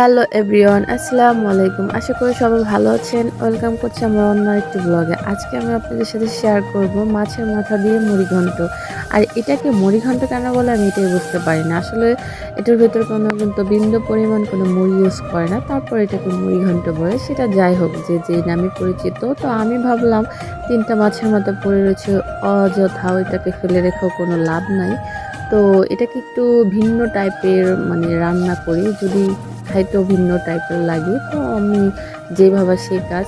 Hello everyone, আসসালামু আলাইকুম। আশা করি সবাই ভালো আছেন। ওয়েলকাম করছি আমার অন্য একটি ব্লগে আজকে আমি আপনাদের সাথে শেয়ার করব মাছের মাথা দিয়ে মুড়ি ঘন্ট আর এটাকে মুড়ি ঘন্ট কেন বলে আমি এটাই বুঝতে পারি না। আসলে এটার ভেতর কোনো কিন্তু বিন্দু পরিমাণ কোনো মুড়ি ইউজ করে না। তারপর এটাকে মুড়ি ঘন্ট বলে। সেটা যাই হোক, যে যে নামে পরিচিত। তো আমি ভাবলাম, তিনটা মাছের মতো পড়ে রয়েছে, অযথা ওইটাকে ফেলে রেখেও কোনো লাভ নাই। তো এটাকে একটু ভিন্ন টাইপের মানে রান্না করি। যদি খাইতেও ভিন্ন টাইপের লাগে, তো আমি যেভাবে সেই কাজ,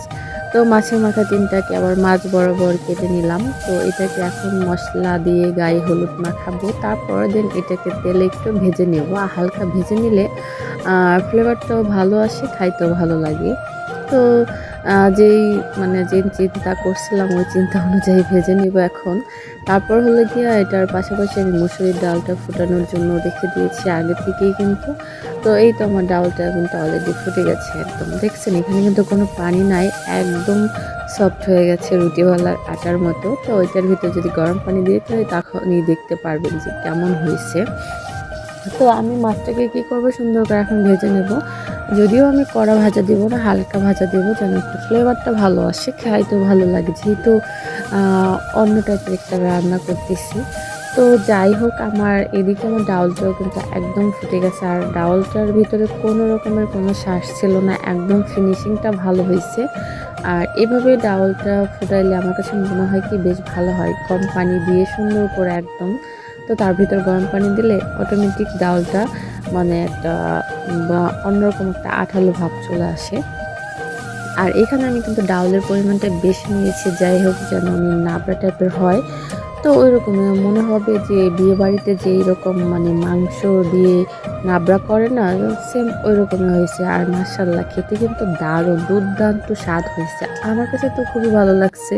তো মাছের মাথা তিনটাকে আবার মাছ বরাবর কেটে নিলাম, তো এটাকে এখন মশলা দিয়ে গায়ে হলুদ মাখাবো তারপর দেন এটাকে তেলে একটু ভেজে নেব হালকা ভেজে নিলে ফ্লেভারটাও ভালো আসে, খাইতেও ভালো লাগে। তো যেই মানে যে চিন্তা করছিলাম, ওই চিন্তা অনুযায়ী ভেজে নিব এখন। তারপর হলো গিয়ে এটার পাশাপাশি আমি মুসুরির ডালটা ফুটানোর জন্য রেখে দিয়েছি আগে থেকেই কিন্তু। তো এই তো আমার ডালটা কিন্তু অলরেডি ফুটে গেছে একদম। দেখছেন, এখানে কিন্তু কোনো পানি নাই, একদম সফট হয়ে গেছে রুটিওয়ালার আটার মতো। তো ওইটার ভিতরে যদি গরম পানি দিয়ে তাহলে তখনই দেখতে পারবেন যে কেমন হয়েছে। তো আমি মাছটাকে কী করব? সুন্দর করে এখন ভেজে নেব। যদিও আমি কড়া ভাজা দেবো না, হালকা ভাজা দেবো যেন একটু ফ্লেভারটা ভালো আসে। খাইতেও ভালো লাগে, যেহেতু অন্য টাইপের একটা রান্না করতেছি। তো যাই হোক, আমার এদিকে আমার ডাউলটাও কিন্তু একদম ফুটে গেছে। আর ডাউলটার ভিতরে কোনো রকমের কোনো শ্বাস ছিল না, একদম ফিনিশিংটা ভালো হয়েছে। আর এভাবে ডাউলটা ফুটাইলে আমার কাছে মনে হয় কি বেশ ভালো হয়। কম পানি দিয়ে সুন্দর করে একদম তো তার ভিতর গরম পানি দিলে অটোমেটিক ডালটা মানে একটা, বা অন্যরকম একটা আঠালো ভাব চলে আসে। আর এখানে আমি কিন্তু ডাউলের পরিমাণটা বেশি নিয়েছি, যাই হোক যেন আমি নাবড়া টাইপের হয়। তো ওই রকম মনে হবে যে বিয়ে বাড়িতে যে এরকম মানে মাংস দিয়ে নাবড়া করে না সেম ওই রকমই হয়েছে। আর মার্শাল্লাহ খেতে কিন্তু দারুণ, দুর্দান্ত স্বাদ হয়েছে। আমার কাছে তো খুবই ভালো লাগছে।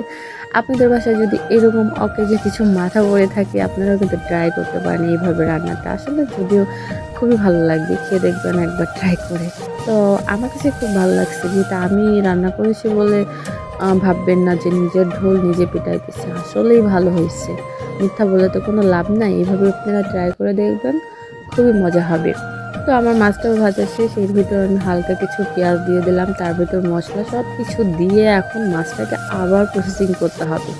আপনাদের বাসায় যদি এরকম অকেজে কিছু মাথা পড়ে থাকে, আপনারাও কিন্তু ট্রাই করতে পারেন এইভাবে রান্নাটা। আসলে যদিও খুবই ভালো লাগবে, খেয়ে দেখবেন একবার ট্রাই করে। তো আমার কাছে খুব ভালো লাগছে যেটা আমি রান্না করেছি বলে ভাববেন না যে নিজের ঢোল নিজে পিটাইতেছে। আসলেই ভালো হয়েছে। মিথ্যা বলে তো কোনো লাভ নাই। এইভাবে আপনারা ট্রাই করে দেখবেন, খুবই মজা হবে। তো আমার মাছটাও ভাজা শেষ। এর ভিতরে আমি হালকা কিছু পেঁয়াজ দিয়ে দিলাম। তার ভিতর মশলা সব কিছু দিয়ে এখন মাছটাকে আবার প্রসেসিং করতে হবে।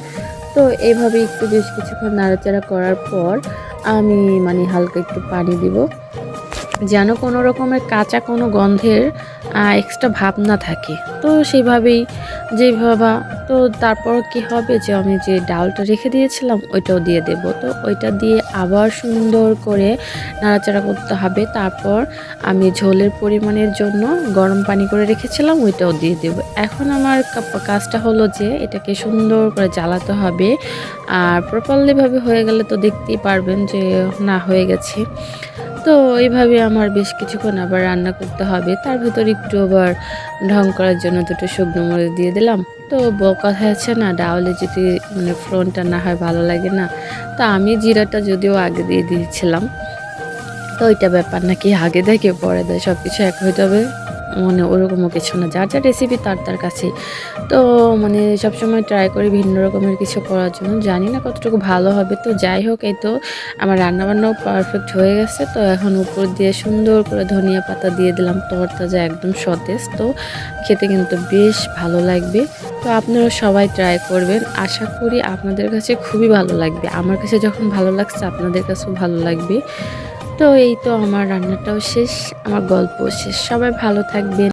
তো এইভাবে একটু বেশ কিছুক্ষণ নাড়াচাড়া করার পর আমি মানে হালকা একটু পানি দিব। যেন কোনো রকমের কাঁচা কোনো গন্ধের এক্সট্রা ভাব না থাকে। তো সেইভাবেই যেভাবে তো তারপর কি হবে যে আমি যে ডালটা রেখে দিয়েছিলাম, ওইটাও দিয়ে দেব। তো ওইটা দিয়ে আবার সুন্দর করে নাড়াচাড়া করতে হবে। তারপর আমি ঝোলের পরিমাণের জন্য গরম পানি করে রেখেছিলাম, ওইটাও দিয়ে দেব। এখন আমার কাজটা হলো যে এটাকে সুন্দর করে জ্বালাতে হবে। আর প্রপারলিভাবে হয়ে গেলে তো দেখতেই পারবেন যে না, হয়ে গেছে। তো এইভাবে আমার বেশ কিছুক্ষণ আবার রান্না করতে হবে। তার ভেতর একটু আবার ঢং করার জন্য দুটো শুকনো মরিচ দিয়ে দিলাম। তো কথা আছে না, ডাউলে যদি মানে ফ্রনটা না হয় ভালো লাগে না। তো আমি জিরাটা যদিও আগে দিয়ে দিয়েছিলাম, তো ওইটা ব্যাপার নাকি আগে দেখে পরে দেয় সব কিছু এক হয়ে যাবে মানে ওরকমও কিছু না। যার যার রেসিপি তার তার কাছে। তো মানে সবসময় ট্রাই করি ভিন্ন রকমের কিছু করার জন্য। জানি না কতটুকু ভালো হবে। তো যাই হোক, এই তো আমার রান্নাবান্নাও পারফেক্ট হয়ে গেছে। তো এখন উপর দিয়ে সুন্দর করে ধনিয়া পাতা দিয়ে দিলাম। তরতাজা একদম সতেজ। তো খেতে কিন্তু বেশ ভালো লাগবে। তো আপনারা সবাই ট্রাই করবেন। আশা করি আপনাদের কাছে খুবই ভালো লাগবে। আমার কাছে যখন ভালো লাগছে, আপনাদের কাছেও ভালো লাগবে। তো এই তো আমার রান্নাটাও শেষ আমার গল্প শেষ। সবাই ভালো থাকবেন।